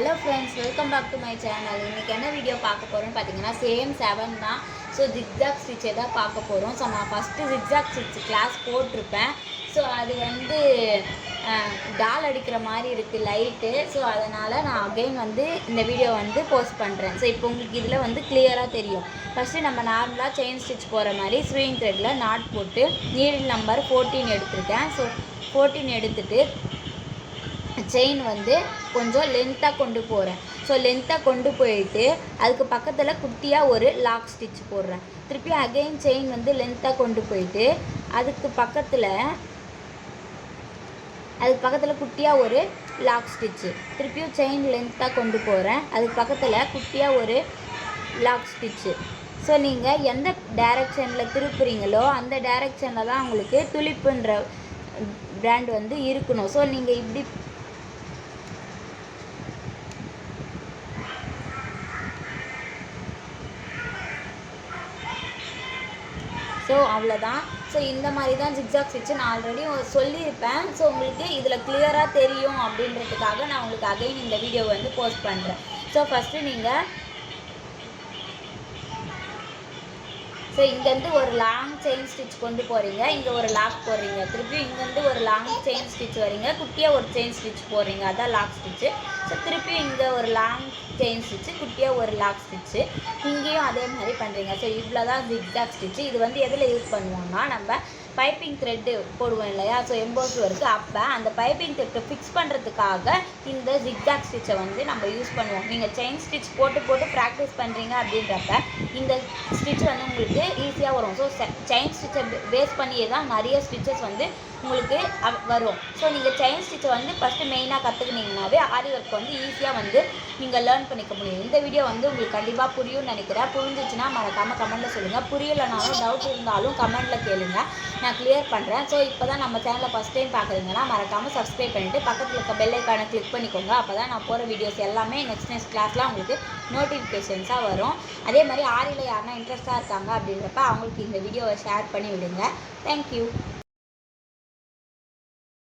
Hello friends welcome back to my channel இன்றைக்கி என்ன video பார்க்க போகிறோன்னு பார்த்தீங்கன்னா சேம் செவன் தான். ஸோ ஜிக்ஜாக் ஸ்டிச்சை தான் பார்க்க போகிறோம் ஸோ நான் ஃபஸ்ட்டு ஜிக்ஜாக் ஸ்டிச் கிளாஸ் போட்டிருப்பேன். ஸோ அது வந்து டால் அடிக்கிற மாதிரி இருக்குது லைட்டு ஸோ அதனால் நான் அகைன் வந்து இந்த வீடியோ வந்து போஸ்ட் பண்ணுறேன் ஸோ இப்போ உங்களுக்கு இதில் வந்து கிளியராக தெரியும். ஃபஸ்ட்டு நம்ம நார்மலாக செயின் ஸ்டிச் போகிற மாதிரி ஸ்விங் த்ரெட்டில் நாட் போட்டு நீடில் நம்பர் ஃபோர்டீன் எடுத்திருக்கேன். ஸோ ஃபோர்டீன் எடுத்துகிட்டு செயின் வந்து கொஞ்சம் லென்த்தாக கொண்டு போகிறேன் ஸோ லென்த்தாக கொண்டு போயிட்டு அதுக்கு பக்கத்தில் குட்டியாக ஒரு லாக் ஸ்டிச் போடுறேன். திருப்பி அகைன் செயின் வந்து லென்த்தாக கொண்டு போயிட்டு அதுக்கு பக்கத்தில் அதுக்கு பக்கத்தில் குட்டியாக ஒரு லாக் ஸ்டிச்சு திருப்பியும் செயின் லென்த்தாக கொண்டு போகிறேன் அதுக்கு பக்கத்தில் குட்டியாக ஒரு லாக் ஸ்டிச்சு ஸோ நீங்கள் எந்த டைரக்ஷனில் திருப்புறீங்களோ அந்த டைரக்ஷனில் தான் உங்களுக்கு துளிப்புன்ற பிராண்ட் வந்து இருக்கணும். ஸோ நீங்கள் இப்படி ஸோ அவ்வளோதான் ஸோ இந்த மாதிரி தான் ஜிக்ஜாக் ஸ்டிச்சு நான் ஆல்ரெடி சொல்லியிருப்பேன். ஸோ உங்களுக்கு இதில் கிளியராக தெரியும் அப்படின்றதுக்காக நான் உங்களுக்கு அகைன் இந்த வீடியோ வந்து போஸ்ட் பண்ணுறேன் ஸோ ஃபஸ்ட்டு நீங்கள் ஸோ இங்கேருந்து ஒரு லாங் செயின் ஸ்டிச் கொண்டு போகிறீங்க இங்கே ஒரு லாக் போடுறீங்க. திருப்பியும் இங்கேருந்து ஒரு லாங் செயின் ஸ்டிச் வரீங்க. குட்டியாக ஒரு செயின் ஸ்டிச் போடுறீங்க. அதான் லாக் ஸ்டிச்சு ஸோ திருப்பியும் இங்கே ஒரு லாங் செயின் ஸ்டிச்சு குட்டியாக ஒரு லாக் ஸ்டிச்சு இங்கேயும் அதே மாதிரி பண்ணுறீங்க ஸோ இவ்வளோ தான் ஜிக்ஜாக் ஸ்டிச்சு இது வந்து எதில் யூஸ் பண்ணுவோம்னா நம்ம பைப்பிங் த்ரெட்டு போடுவோம் இல்லையா? ஸோ எம்போஸ் ஒர்க்கு அப்போ அந்த பைப்பிங் த்ரெட்டை ஃபிக்ஸ் பண்ணுறதுக்காக இந்த ஜிக்ஜாக் ஸ்டிச்சை வந்து நம்ம யூஸ் பண்ணுவோம். நீங்கள் செயின் ஸ்டிச் போட்டு போட்டு ப்ராக்டிஸ் பண்ணுறீங்க அப்படின்றப்ப இந்த ஸ்டிச் வந்து உங்களுக்கு ஈஸியாக வரும். ஸோ செயின் ஸ்டிச்சை பேஸ் பண்ணியே தான் நிறைய ஸ்டிச்சஸ் வந்து உங்களுக்கு வரும். ஸோ நீங்கள் செயின் ஸ்டிச்சை வந்து ஃபஸ்ட்டு மெயினாக கற்றுக்கினீங்கனாவே ஆரி ஒர்க் வந்து ஈஸியாக வந்து நீங்கள் லேர்ன் பண்ணிக்க முடியும். இந்த வீடியோ வந்து உங்களுக்கு கண்டிப்பாக புரியும்னு நினைக்கிறேன். புரிஞ்சிச்சுன்னா மறக்காமல் கமெண்ட்டில் சொல்லுங்கள் புரியலைனாலும் டவுட் இருந்தாலும் கமெண்ட்டில் கேளுங்கள் நான் கிளியர் பண்ணுறேன் ஸோ இப்போ தான் நம்ம சேனலை ஃபஸ்ட் டைம் பார்க்குறீங்கன்னா மறக்காமல் சப்ஸ்கிரைப் பண்ணிவிட்டு பக்கத்தில் இருக்க பெல் ஐக்கானை கிளிக் பண்ணிக்கோங்க. அப்போ தான் நான் போகிற வீடியோஸ் எல்லாமே நெக்ஸ்ட் நெக்ஸ்ட் கிளாஸ்லாம் உங்களுக்கு நோட்டிஃபிகேஷன்ஸாக வரும். அதே மாதிரி ஆரியில் யாருன்னா இன்ட்ரெஸ்ட்டாக இருக்காங்க அப்படின்றப்ப அவங்களுக்கு இந்த வீடியோவை ஷேர் பண்ணி விடுங்க. தேங்க்யூ